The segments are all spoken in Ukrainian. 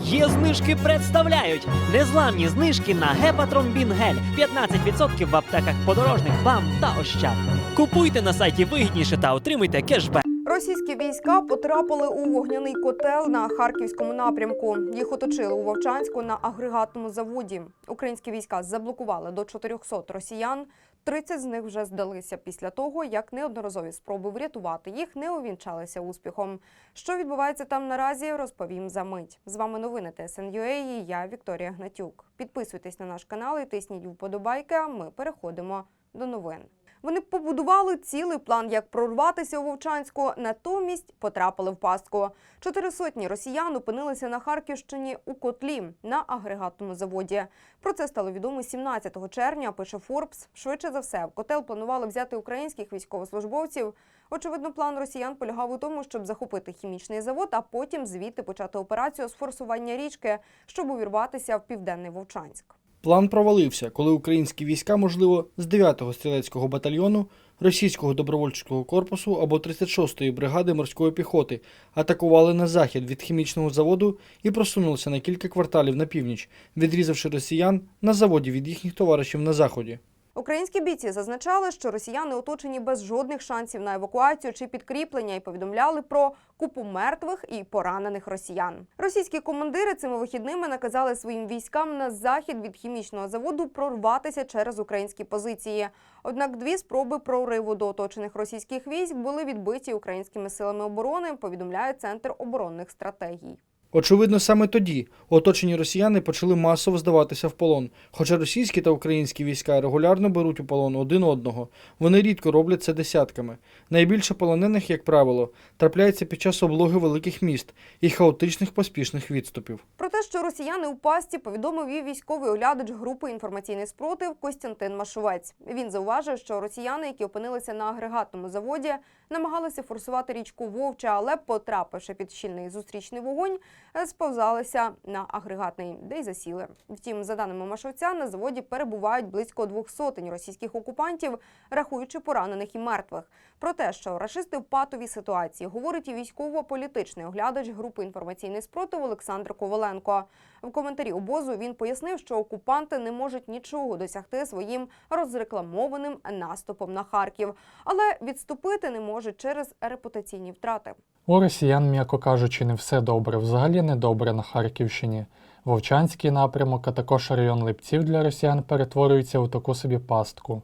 Є знижки представляють незламні знижки на гепатромбінгель 15% в аптеках подорожник, бам та ощад. Купуйте на сайті вигідніше та отримуйте кешбек. Російські війська потрапили у вогняний котел на харківському напрямку. Їх оточили у Вовчанську на агрегатному заводі. Українські війська заблокували до 400 росіян. 30 з них вже здалися після того, як неодноразові спроби врятувати їх не увінчалися успіхом. Що відбувається там наразі, розповім за мить. З вами новини ТСНЮА і я Вікторія Гнатюк. Підписуйтесь на наш канал і тисніть вподобайки. А ми переходимо до новин. Вони побудували цілий план, як прорватися у Вовчанську, натомість потрапили в пастку. Чотири сотні росіян опинилися на Харківщині у котлі на агрегатному заводі. Про це стало відомо 17 червня. Пише Форбс. Швидше за все, в котел планували взяти українських військовослужбовців. Очевидно, план росіян полягав у тому, щоб захопити хімічний завод, а потім звідти почати операцію з форсування річки, щоб увірватися в південний Вовчанськ. План провалився, коли українські війська, можливо, з 9-го стрілецького батальйону, російського добровольчого корпусу або 36-ї бригади морської піхоти атакували на захід від хімічного заводу і просунулися на кілька кварталів на північ, відрізавши росіян на заводі від їхніх товаришів на заході. Українські бійці зазначали, що росіяни оточені без жодних шансів на евакуацію чи підкріплення і повідомляли про купу мертвих і поранених росіян. Російські командири цими вихідними наказали своїм військам на захід від хімічного заводу прорватися через українські позиції. Однак дві спроби прориву до оточених російських військ були відбиті українськими силами оборони. Повідомляє центр оборонних стратегій. Очевидно, саме тоді оточені росіяни почали масово здаватися в полон. Хоча російські та українські війська регулярно беруть у полон один одного, вони рідко роблять це десятками. Найбільше полонених, як правило, трапляється під час облоги великих міст і хаотичних поспішних відступів. Про те, що росіяни у пасті повідомив і військовий оглядач групи інформаційний спротив Костянтин Машовець. Він зауважив, що росіяни, які опинилися на агрегатному заводі, намагалися форсувати річку Вовча, але, потрапивши під щільний зустрічний вогонь, сповзалися на агрегатний, де й засіли. Втім, за даними Машовця, на заводі перебувають близько двох сотень російських окупантів, рахуючи поранених і мертвих. Про те, що рашисти в патовій ситуації, говорить і військово-політичний оглядач групи інформаційний спротив Олександр Коваленко. В коментарі обозу він пояснив, що окупанти не можуть нічого досягти своїм розрекламованим наступом на Харків, але відступити не можуть через репутаційні втрати. У росіян, м'яко кажучи, не все добре, взагалі не добре на Харківщині. Вовчанський напрямок, а також район Липців для росіян перетворюються у таку собі пастку.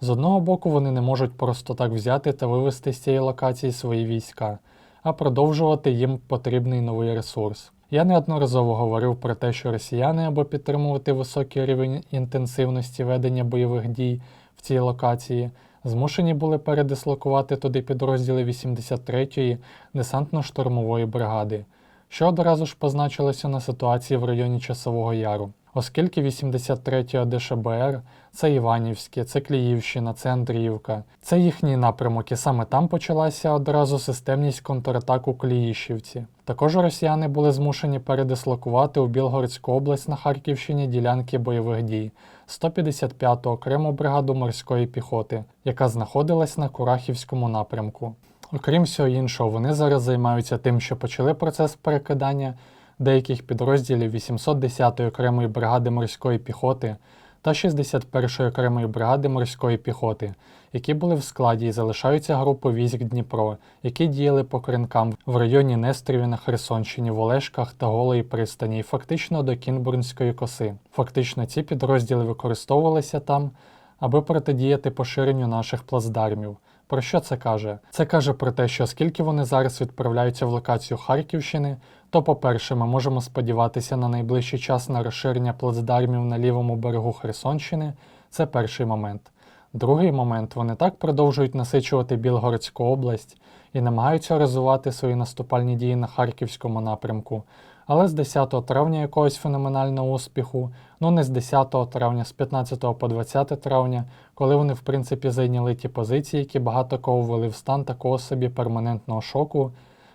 З одного боку, вони не можуть просто так взяти та вивести з цієї локації свої війська, а продовжувати їм потрібний новий ресурс. Я неодноразово говорив про те, що росіяни, аби підтримувати високий рівень інтенсивності ведення бойових дій в цій локації, змушені були передислокувати туди підрозділи 83-ї десантно-штурмової бригади, що одразу ж позначилося на ситуації в районі Часового Яру. Оскільки 83 ДШБР це Іванівське, це Кліївщина, це Андріївка, це їхній напрямок, і саме там почалася одразу системність контратак у Кліїщівці. Також росіяни були змушені передислокувати у Білгородську область на Харківщині ділянки бойових дій 155-ту окрему бригаду морської піхоти, яка знаходилась на Курахівському напрямку. Окрім всього іншого, вони зараз займаються тим, що почали процес перекидання деяких підрозділів 810-ї окремої бригади морської піхоти та 61-ї окремої бригади морської піхоти, які були в складі і залишаються групи військ Дніпро, які діяли по кринкам в районі Нестріві на Херсонщині, в Олешках та Голої пристані, і фактично до Кінбурнської коси. Фактично ці підрозділи використовувалися там, аби протидіяти поширенню наших плацдармів. Про що це каже? Це каже про те, що оскільки вони зараз відправляються в локацію Харківщини, то, по-перше, ми можемо сподіватися на найближчий час на розширення плацдармів на лівому берегу Херсонщини. Це перший момент. Другий момент вони так продовжують насичувати Білгородську область і намагаються розвивати свої наступальні дії на харківському напрямку. Але з 10 травня якогось феноменального успіху, ну не з 10 травня, з 15 по 20 травня, коли вони в принципі зайняли ті позиції, які багато кого ввели в стан такого собі перманентного шоку,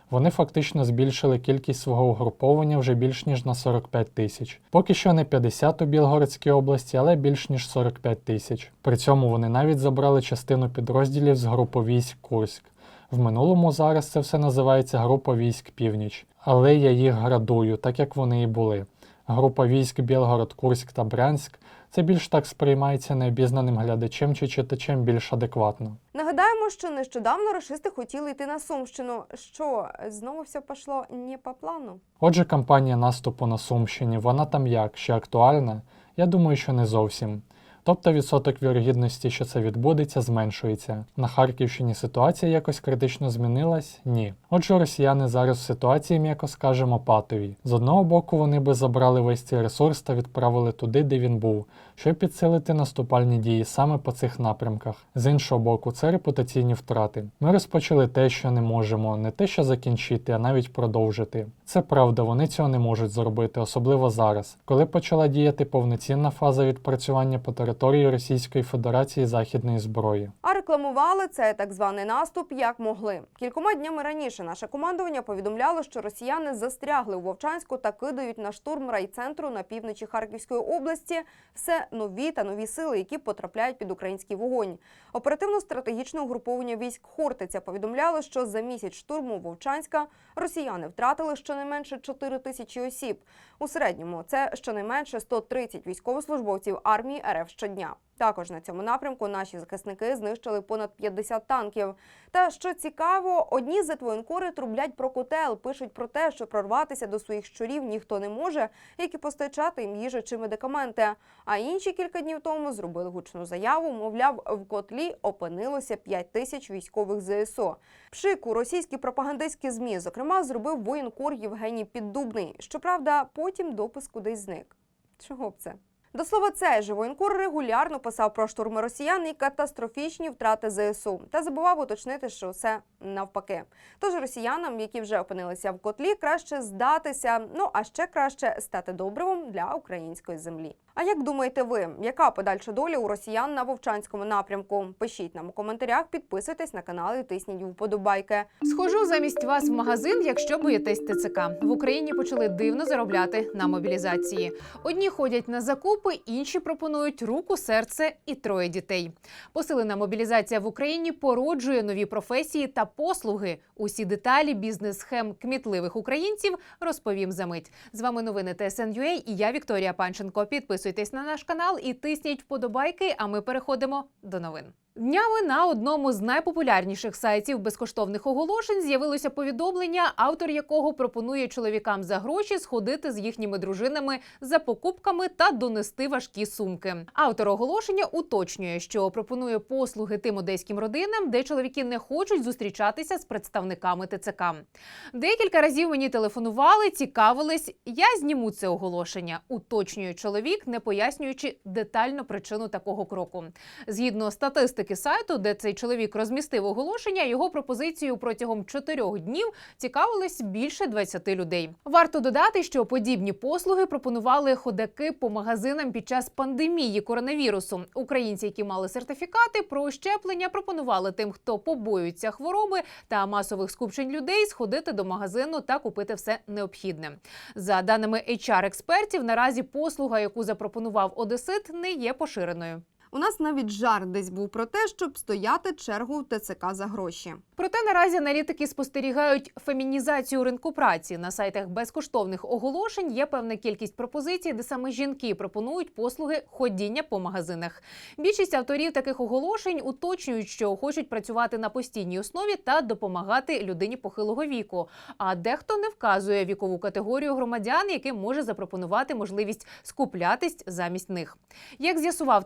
вони фактично збільшили кількість свого угруповання вже більш ніж на 45 тисяч. Поки що не 50 у Білгородській області, але більш ніж 45 тисяч. При цьому вони навіть забрали частину підрозділів з групи військ Курськ. В минулому зараз це все називається група військ Північ. але я їх градую, так як вони і були. Група військ Білгород, Курськ та Брянськ це більш так сприймається необізнаним глядачем чи читачем більш адекватно. Нагадаємо, що нещодавно рашисти хотіли йти на Сумщину. Що знову все пішло не по плану? Отже, кампанія наступу на Сумщині, вона там як, ще актуальна? Я думаю, що не зовсім. Тобто відсоток вірогідності, що це відбудеться, зменшується. На Харківщині ситуація якось критично змінилась? Ні. Отже, росіяни зараз в ситуації, м'яко скажемо, патовій. З одного боку, вони би забрали весь цей ресурс та відправили туди, де він був, щоб підсилити наступальні дії саме по цих напрямках. З іншого боку, це репутаційні втрати. Ми розпочали те, що не можемо, не те, що закінчити, а навіть продовжити. Це правда, вони цього не можуть зробити, особливо зараз, коли почала діяти повноцінна фаза відпрацювання по території Російської Федерації західної зброї. А рекламували цей так званий наступ як могли. Кількома днями раніше наше командування повідомляло, що росіяни застрягли у Вовчанську та кидають на штурм райцентру на півночі Харківської області все нові та нові сили, які потрапляють під український вогонь. Оперативно-стратегічне угруповання військ Хортиця повідомляло, що за місяць штурму Вовчанська росіяни втратили щонайменше 4 тисячі осіб. У середньому це щонайменше 130 військовослужбовців армії РФ щодня. Також на цьому напрямку наші захисники знищили понад 50 танків. Та що цікаво, одні зетвоєнкори трублять про котел, пишуть про те, що прорватися до своїх щурів ніхто не може, як і постачати їм їжу чи медикаменти. А інші кілька днів тому зробили гучну заяву. Мовляв, в котлі опинилося 5 тисяч військових ЗСУ. Пшику російські пропагандистські змі, зокрема, зробив воєнкор Євгеній Піддубний. Щоправда, потім допис кудись зник. Чого б це? До слова, цей же воєнкор регулярно писав про штурми росіян і катастрофічні втрати ЗСУ та забував уточнити, що все навпаки. Тож росіянам, які вже опинилися в котлі, краще здатися, ну а ще краще стати добривом для української землі. А як думаєте ви, яка подальша доля у росіян на вовчанському напрямку? Пишіть нам у коментарях, підписуйтесь на канал і тисніть вподобайки. Схожу замість вас в магазин, якщо боїтесь ТЦК. В Україні почали дивно заробляти на мобілізації. Одні ходять на закупи, інші пропонують руку, серце і троє дітей. Посилена мобілізація в Україні породжує нові професії та послуги. Усі деталі бізнес-схем кмітливих українців розповім за мить. З вами новини ТСНЮА і я Вікторія Панченко. Підписуйтесь на наш канал і тисніть вподобайки. А ми переходимо до новин. Днями на одному з найпопулярніших сайтів безкоштовних оголошень з'явилося повідомлення, автор якого пропонує чоловікам за гроші сходити з їхніми дружинами за покупками та донести важкі сумки. Автор оголошення уточнює, що пропонує послуги тим одеським родинам, де чоловіки не хочуть зустрічатися з представниками ТЦК. Декілька разів мені телефонували, цікавились. Я зніму це оголошення, уточнює чоловік, не пояснюючи детально причину такого кроку. Згідно статистики сайту, де цей чоловік розмістив оголошення, його пропозицією протягом чотирьох днів цікавились більше 20 людей. Варто додати, що подібні послуги пропонували ходаки по магазинам під час пандемії коронавірусу. Українці, які мали сертифікати про щеплення, пропонували тим, хто побоюється хвороби та масових скупчень людей, сходити до магазину та купити все необхідне. За даними HR-експертів, наразі послуга, яку запропонував Одесит, не є поширеною. У нас навіть жарт десь був про те, щоб стояти чергу в ТЦК за гроші. Проте наразі аналітики спостерігають фемінізацію ринку праці. На сайтах безкоштовних оголошень є певна кількість пропозицій, де саме жінки пропонують послуги ходіння по магазинах. Більшість авторів таких оголошень уточнюють, що хочуть працювати на постійній основі та допомагати людині похилого віку. А дехто не вказує вікову категорію громадян, яким може запропонувати можливість скуплятись замість них. Як з'ясував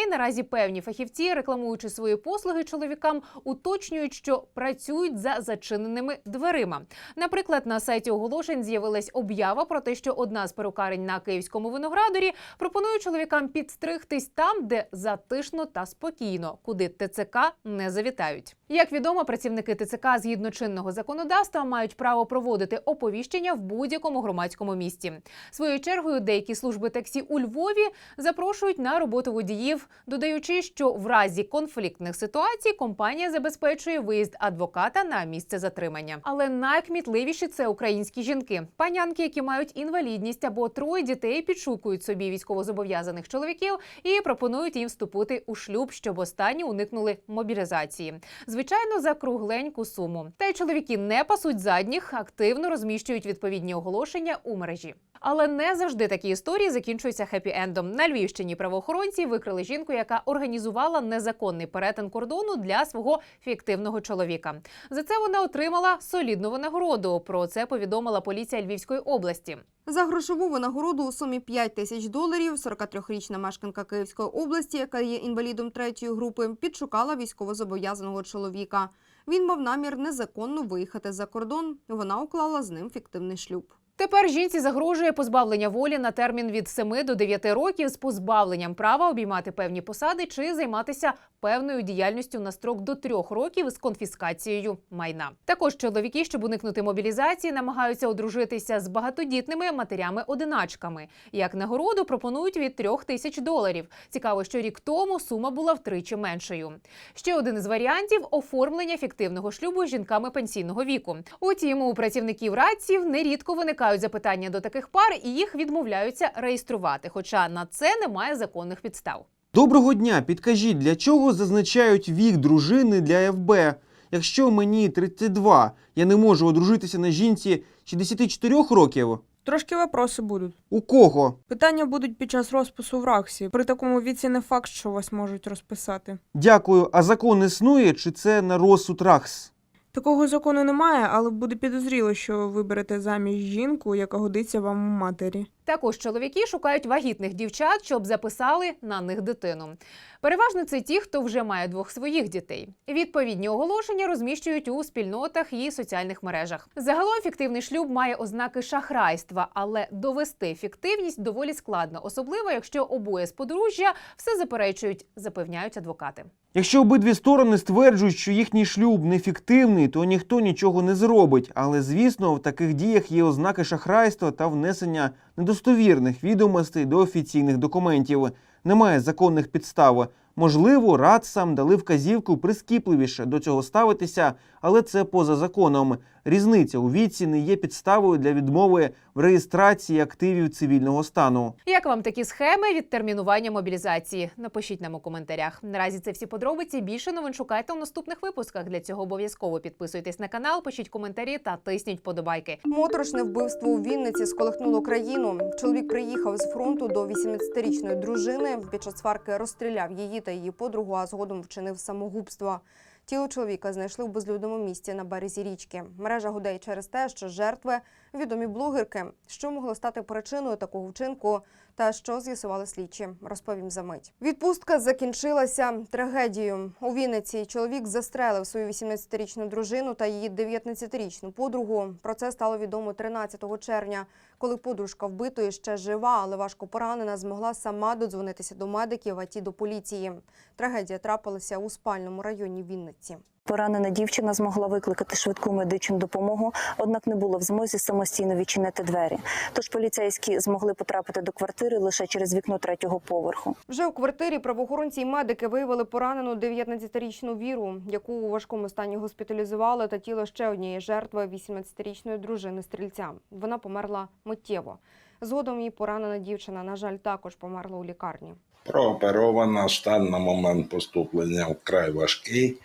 TSN.ua, наразі певні фахівці, рекламуючи свої послуги чоловікам, уточнюють, що працюють за зачиненими дверима. Наприклад, на сайті оголошень з'явилась об'ява про те, що одна з перукарень на київському виноградарі пропонує чоловікам підстригтись там, де затишно та спокійно, куди ТЦК не завітають. Як відомо, працівники ТЦК згідно чинного законодавства мають право проводити оповіщення в будь-якому громадському місті. Своєю чергою деякі служби таксі у Львові запрошують на роботу водіїв додаючи, що в разі конфліктних ситуацій компанія забезпечує виїзд адвоката на місце затримання. Але найкмітливіші це українські жінки, панянки, які мають інвалідність або троє дітей, підшукують собі військовозобов'язаних чоловіків і пропонують їм вступити у шлюб, щоб останні уникнули мобілізації. Звичайно, за кругленьку суму. Та й чоловіки не пасуть задніх, активно розміщують відповідні оголошення у мережі. Але не завжди такі історії закінчуються хеппі-ендом. На Львівщині правоохоронці викрили жінку, яка організувала незаконний перетин кордону для свого фіктивного чоловіка. За це вона отримала солідну винагороду. Про це повідомила поліція Львівської області. За грошову винагороду у сумі 5 тисяч доларів 43-річна мешканка Київської області, яка є інвалідом третьої групи, підшукала військовозобов'язаного чоловіка. Він мав намір незаконно виїхати за кордон. Вона уклала з ним фіктивний шлюб. Тепер жінці загрожує позбавлення волі на термін від 7 до 9 років з позбавленням права обіймати певні посади чи займатися певною діяльністю на строк до 3 років з конфіскацією майна. Також чоловіки, щоб уникнути мобілізації, намагаються одружитися з багатодітними матерями-одиначками. Як нагороду пропонують від 3 тисяч доларів. Цікаво, що рік тому сума була втричі меншою. Ще один із варіантів оформлення фіктивного шлюбу з жінками пенсійного віку. Утім, у працівників радців нерідко виникають запитання до таких пар, і їх відмовляються реєструвати. Хоча на це немає законних підстав. Доброго дня! Підкажіть, для чого зазначають вік дружини для ФБ? Якщо мені 32, я не можу одружитися на жінці 64 років? Трошки вопроси будуть. У кого? Питання будуть під час розпису в РАКСі. При такому віці не факт, що вас можуть розписати. Дякую. А закон існує чи це на розсуд РАХС? Такого закону немає, але буде підозріло, що ви виберете заміж жінку, яка годиться вам у матері. Також чоловіки шукають вагітних дівчат, щоб записали на них дитину. Переважно це ті, хто вже має двох своїх дітей. Відповідні оголошення розміщують у спільнотах і соціальних мережах. Загалом фіктивний шлюб має ознаки шахрайства, але довести фіктивність доволі складно, особливо якщо обоє з подружжя все заперечують, запевняють адвокати. Якщо обидві сторони стверджують, що їхній шлюб нефіктивний, то ніхто нічого не зробить. Але звісно, в таких діях є ознаки шахрайства та внесення недостовірних відомостей до офіційних документів. Немає законних підстав. Можливо, радсам дали вказівку прискіпливіше до цього ставитися, але це поза законом. Різниця у віці не є підставою для відмови в реєстрації активів цивільного стану. Як вам такі схеми відтермінування мобілізації? Напишіть нам у коментарях. Наразі це всі подробиці. Більше новин шукайте у наступних випусках. Для цього обов'язково підписуйтесь на канал, пишіть коментарі та тисніть вподобайки. Моторошне вбивство у Вінниці сколихнуло країну. Чоловік приїхав з фронту до 18-річної дружини. Під час сварки розстріляв її та її подругу, а згодом вчинив самогубство. Тіло чоловіка знайшли в безлюдному місці на березі річки. Мережа гудей через те, що жертви відомі блогерки. Що могло стати причиною такого вчинку та що з'ясували слідчі, розповім за мить. Відпустка закінчилася трагедією. У Вінниці чоловік застрелив свою 18-річну дружину та її 19-річну подругу. Про це стало відомо 13 червня, коли подружка вбитої ще жива, але важко поранена, змогла сама додзвонитися до медиків, а ті до поліції. Трагедія трапилася у спальному районі Вінниці. Поранена дівчина змогла викликати швидку медичну допомогу, однак не була в змозі самостійно відчинити двері. Тож поліцейські змогли потрапити до квартири лише через вікно третього поверху. Вже у квартирі правоохоронці й медики виявили поранену 19-річну віру, яку у важкому стані госпіталізували, та тіло ще однієї жертви 18-річної дружини стрільця. Вона померла миттєво. Згодом її поранена дівчина, на жаль, також померла у лікарні. прооперована, стан на момент поступлення вкрай важкий,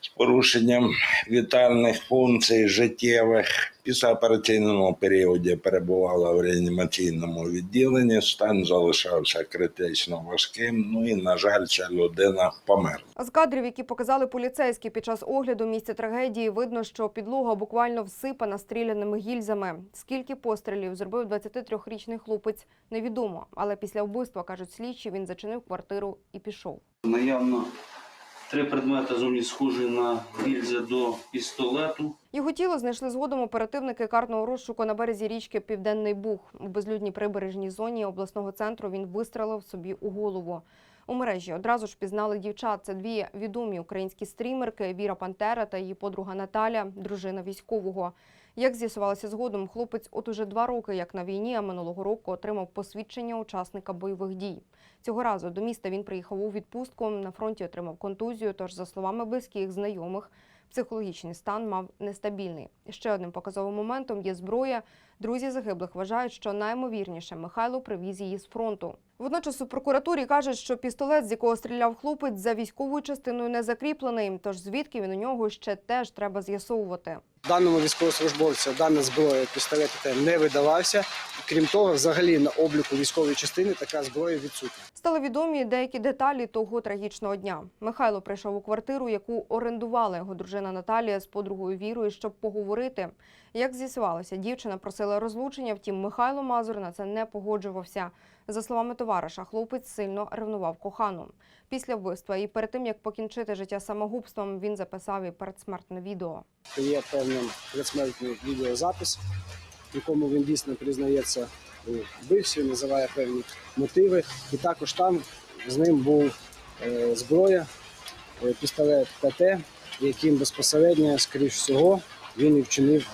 з порушенням вітальних функцій життєвих. Після операційного періоду перебувала в реанімаційному відділенні, стан залишався критично важким. Ну і, на жаль, ця людина померла. З кадрів, які показали поліцейські під час огляду місця трагедії, видно, що підлога буквально всипана стріляними гільзами. Скільки пострілів зробив 23-річний хлопець, невідомо. Але після вбивства, кажуть слідчі, він зачинив квартиру і пішов. Наявно три предмети зовні схожі на гільзи до пістолету. Його тіло знайшли згодом оперативники карного розшуку на березі річки Південний Буг. У безлюдній прибережній зоні обласного центру він вистрелив собі у голову. У мережі одразу ж пізнали дівчат. Це дві відомі українські стрімерки Віра Пантера та її подруга Наталя, дружина військового. Як з'ясувалося згодом, хлопець от уже два роки, як на війні, а минулого року отримав посвідчення учасника бойових дій. Цього разу до міста він приїхав у відпустку. На фронті отримав контузію. Тож, за словами близьких знайомих, психологічний стан мав нестабільний. Ще одним показовим моментом є зброя. Друзі загиблих вважають, що наймовірніше Михайло привіз її з фронту. Водночас у прокуратурі кажуть, що пістолет, з якого стріляв хлопець, за військовою частиною не закріплений. Тож звідки він у нього ще теж треба з'ясовувати. Даному військовослужбовцю дана зброя пістолет не видавався. Крім того, взагалі на обліку військової частини така зброя відсутня. Стали відомі деякі деталі того трагічного дня. Михайло прийшов у квартиру, яку орендувала його дружина Наталія з подругою Вірою, щоб поговорити. Як з'ясувалося, дівчина просила розлучення, втім Михайло Мазур на це не погоджувався. За словами товариша, хлопець сильно ревнував кохану. Після вбивства і перед тим як покінчити життя самогубством, він записав і передсмертне відео. Є певний предсмертний відеозапис, в якому він дійсно признається у вбивстві, називає певні мотиви. І також там з ним був е, зброя, е, пістолет ПТ, яким безпосередньо, скоріш всього, він і вчинив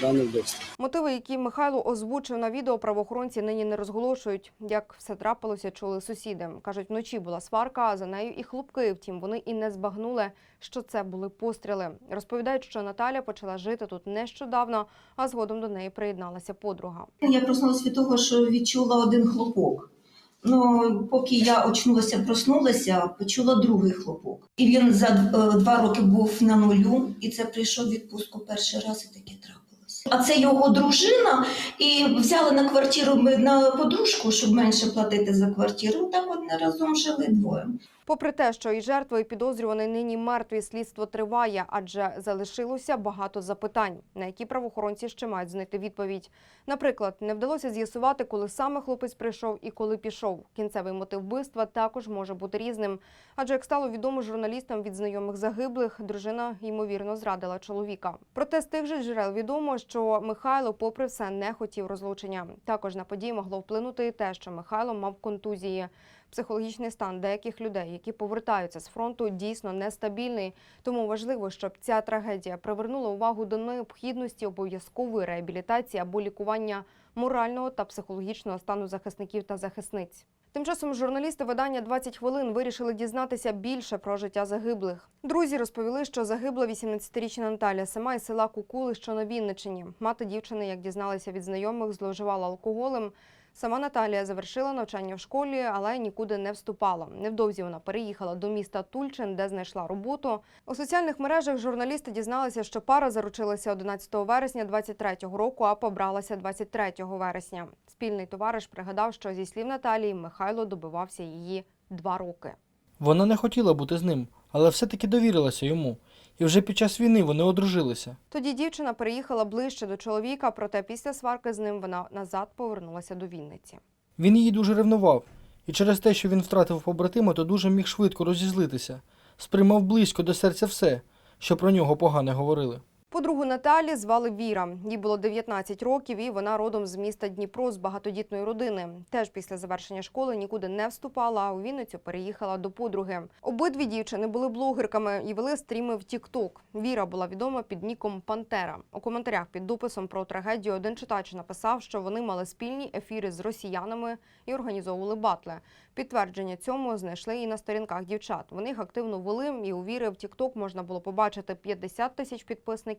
дане вбивство. Мотиви, які Михайло озвучив на відео, правоохоронці нині не розголошують. Як все трапилося, чули сусіди. кажуть, вночі була сварка, а за нею і хлопки. Втім, вони і не збагнули, що це були постріли. Розповідають, що Наталя почала жити тут нещодавно, а згодом до неї приєдналася подруга. Я проснулася від того, що відчула один хлопок. Ну, поки я очнулася, проснулася, почула другий хлопок. І він за е, два роки був на нулю, і це прийшов відпустку перший раз, і таке трапилося. А це його дружина, і взяли на квартиру на подружку, щоб менше платити за квартиру. Так от не разом жили двоє. Попри те, що і жертва, і підозрюваний нині мертві, слідство триває, адже залишилося багато запитань, на які правоохоронці ще мають знайти відповідь. Наприклад, не вдалося з'ясувати, коли саме хлопець прийшов і коли пішов. Кінцевий мотив вбивства також може бути різним. Адже як стало відомо журналістам від знайомих загиблих, дружина ймовірно зрадила чоловіка. Проте з тих же джерел відомо, що Михайло, попри все, не хотів розлучення. Також на події могло вплинути і те, що Михайло мав контузії. Психологічний стан деяких людей, які повертаються з фронту, дійсно нестабільний. Тому важливо, щоб ця трагедія привернула увагу до необхідності обов'язкової реабілітації або лікування морального та психологічного стану захисників та захисниць. Тим часом журналісти видання «20 хвилин вирішили дізнатися більше про життя загиблих. Друзі розповіли, що загибла 18-річна Наталя, сама із села Кукули, що на Вінничині. Мати дівчини, як дізналися від знайомих, зловживала алкоголем. Сама Наталія завершила навчання в школі, але нікуди не вступала. Невдовзі вона переїхала до міста Тульчин, де знайшла роботу. У соціальних мережах журналісти дізналися, що пара заручилася 11 вересня 23-го року, а побралася 23 вересня. Спільний товариш пригадав, що зі слів Наталії Михайло добивався її два роки. Вона не хотіла бути з ним, але все-таки довірилася йому. І вже під час війни вони одружилися. Тоді дівчина переїхала ближче до чоловіка, проте після сварки з ним вона назад повернулася до Вінниці. Він її дуже ревнував, і через те, що він втратив побратима, то дуже міг швидко розізлитися, сприймав близько до серця все, що про нього погане говорили. Подругу Наталі звали Віра. Їй було 19 років, і вона родом з міста Дніпро з багатодітної родини. Теж після завершення школи нікуди не вступала, а у Вінницю переїхала до подруги. Обидві дівчини були блогерками і вели стріми в TikTok. Віра була відома під ніком Пантера. У коментарях під дописом про трагедію один читач написав, що вони мали спільні ефіри з росіянами і організовували батли. Підтвердження цьому знайшли і на сторінках дівчат. Вони їх активно вели, і у Віри в TikTok можна було побачити 50 тисяч підписників,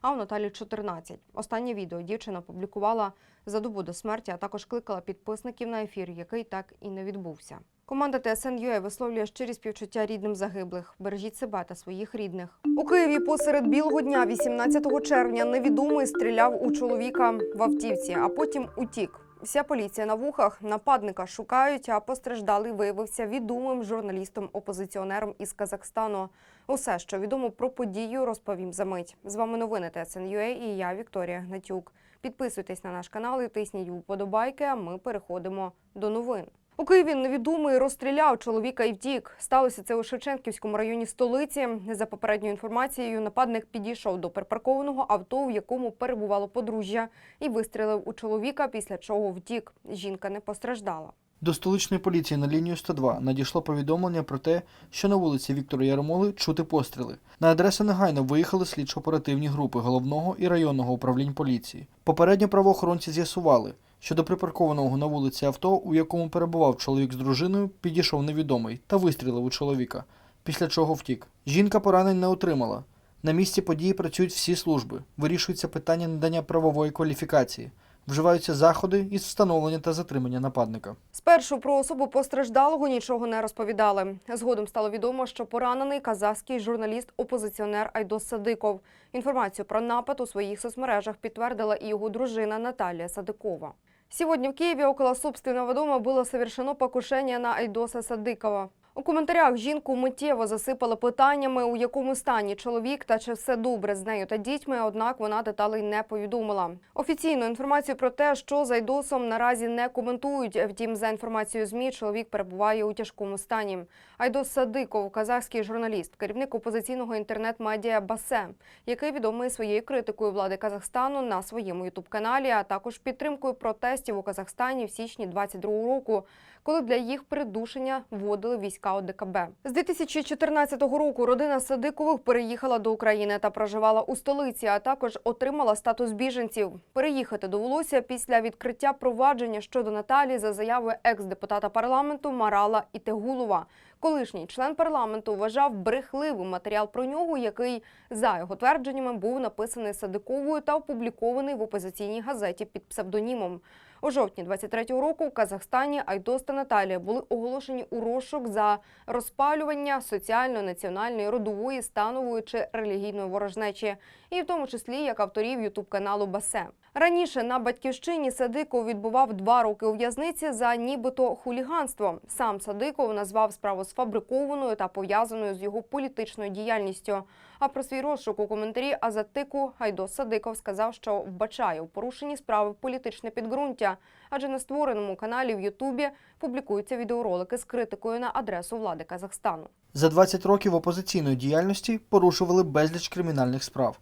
а у Наталі 14. Останнє відео дівчина публікувала за добу до смерті, а також кликала підписників на ефір, який так і не відбувся. Команда ТСН.UA висловлює щирі співчуття рідним загиблих. Бережіть себе та своїх рідних. У Києві посеред білого дня, 18 червня, невідомий стріляв у чоловіка в автівці, а потім утік. Вся поліція на вухах нападника шукають, а постраждалий виявився відомим журналістом-опозиціонером із Казахстану. Усе, що відомо про подію, розповім за мить. З вами новини ТСН.UA і я, Вікторія Гнатюк. Підписуйтесь на наш канал і тисніть вподобайки, а ми переходимо до новин. У Києві невідомий розстріляв чоловіка і втік. Сталося це у Шевченківському районі столиці. За попередньою інформацією, нападник підійшов до припаркованого авто, в якому перебувало подружжя, і вистрілив у чоловіка, після чого втік. Жінка не постраждала. До столичної поліції на лінію 102 надійшло повідомлення про те, що на вулиці Віктора Яромоли чути постріли. На адресу негайно виїхали слідчо-оперативні групи головного і районного управлінь поліції. Попередньо правоохоронці з'ясували, що до припаркованого на вулиці авто, у якому перебував чоловік з дружиною, підійшов невідомий та вистрілив у чоловіка, після чого втік. Жінка поранень не отримала. На місці події працюють всі служби, вирішується питання надання правової кваліфікації, вживаються заходи із встановлення та затримання нападника. Спершу про особу постраждалого нічого не розповідали. Згодом стало відомо, що поранений казахський журналіст-опозиціонер Айдос Садиков. Інформацію про напад у своїх соцмережах підтвердила і його дружина Наталья Садикова. Сегодня в Киеве около собственного дома было совершено покушение на Айдоса Садикова. У коментарях жінку миттєво засипали питаннями, у якому стані чоловік та чи все добре з нею та дітьми, однак вона деталей не повідомила. Офіційну інформацію про те, що з Айдосом наразі не коментують. Втім, за інформацією ЗМІ, чоловік перебуває у тяжкому стані. Айдос Садиков, казахський журналіст, керівник опозиційного інтернет-медіа Басе, який відомий своєю критикою влади Казахстану на своєму ютуб-каналі, а також підтримкою протестів у Казахстані в січні 22 року, коли для їх придушення вводили війська ОДКБ. З 2014 року родина Садикових переїхала до України та проживала у столиці, а також отримала статус біженців. Переїхати довелося після відкриття провадження щодо Наталі за заявою екс-депутата парламенту Марала Ітегулова. Колишній член парламенту вважав брехливим матеріал про нього, який, за його твердженнями, був написаний Садиковою та опублікований в опозиційній газеті під псевдонімом. У жовтні 23-го року в Казахстані Айдос та Наталія були оголошені у розшук за розпалювання соціальної, національної, родової, станової чи релігійної ворожнечі, і в тому числі як авторів ютуб-каналу Басе. Раніше на батьківщині Садиков відбував два роки у в'язниці за нібито хуліганство. Сам Садиков назвав справу сфабрикованою та пов'язаною з його політичною діяльністю. А про свій розшук у коментарі Азатику Айдос Садиков сказав, що вбачає у порушенні справи політичне підґрунтя, адже на створеному каналі в Ютубі публікуються відеоролики з критикою на адресу влади Казахстану. За 20 років опозиційної діяльності порушували безліч кримінальних справ.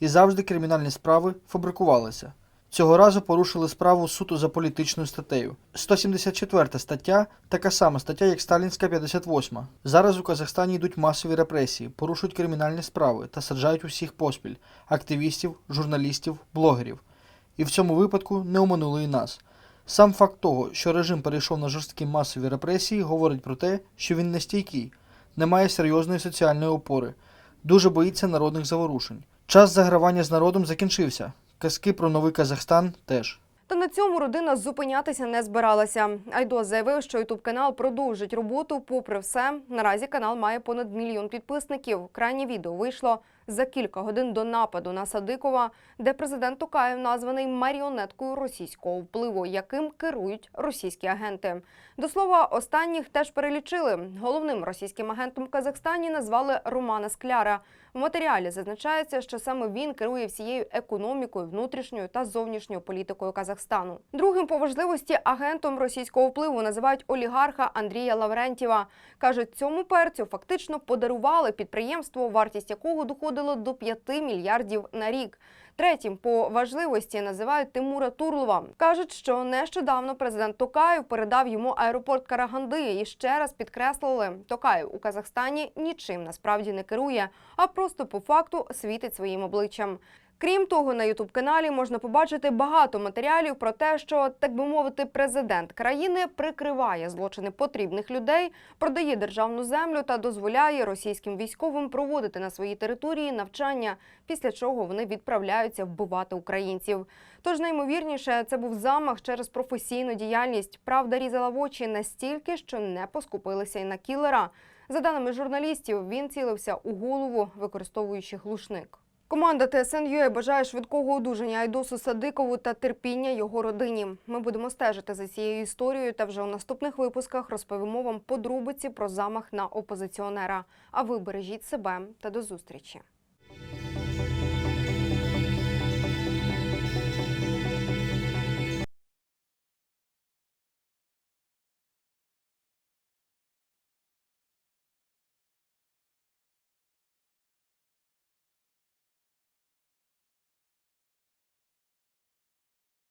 І завжди кримінальні справи фабрикувалися. Цього разу порушили справу суто за політичною статтею. 174 стаття така сама стаття, як Сталінська 58. Зараз у Казахстані йдуть масові репресії, порушують кримінальні справи та саджають усіх поспіль активістів, журналістів, блогерів. І в цьому випадку не оминули і нас. Сам факт того, що режим перейшов на жорсткі масові репресії, говорить про те, що він нестійкий, не має серйозної соціальної опори, дуже боїться народних заворушень. Час загравання з народом закінчився. Казки про новий Казахстан теж. Та на цьому родина зупинятися не збиралася. Айдос заявив, що ютуб канал продовжить роботу. Попри все, наразі канал має понад мільйон підписників. Крайнє відео вийшло за кілька годин до нападу на Садикова, де президент Токаєв названий маріонеткою російського впливу, яким керують російські агенти. До слова, останніх теж перелічили. Головним російським агентом в Казахстані назвали Романа Скляра. В матеріалі зазначається, що саме він керує всією економікою, внутрішньою та зовнішньою політикою Казахстану. Другим по важливості агентом російського впливу називають олігарха Андрія Лаврентєва. кажуть, цьому перцю фактично подарували підприємство, вартість якого доходило до 5 мільярдів на рік. Третім по важливості називають Тимура Турлова. кажуть, що нещодавно президент Токаєв передав йому аеропорт Караганди і ще раз підкреслили, Токаєв у Казахстані нічим насправді не керує, а просто по факту світить своїм обличчям. Крім того, на ютуб каналі можна побачити багато матеріалів про те, що так би мовити, президент країни прикриває злочини потрібних людей, продає державну землю та дозволяє російським військовим проводити на своїй території навчання, після чого вони відправляються вбивати українців. Тож наймовірніше, це був замах через професійну діяльність. Правда різала в очі настільки, що не поскупилися й на кілера. За даними журналістів, він цілився у голову, використовуючи глушник. Команда ТСН.UA бажає швидкого одужання Айдосу Садикову та терпіння його родині. Ми будемо стежити за цією історією та вже у наступних випусках розповімо вам подробиці про замах на опозиціонера. А ви бережіть себе та до зустрічі.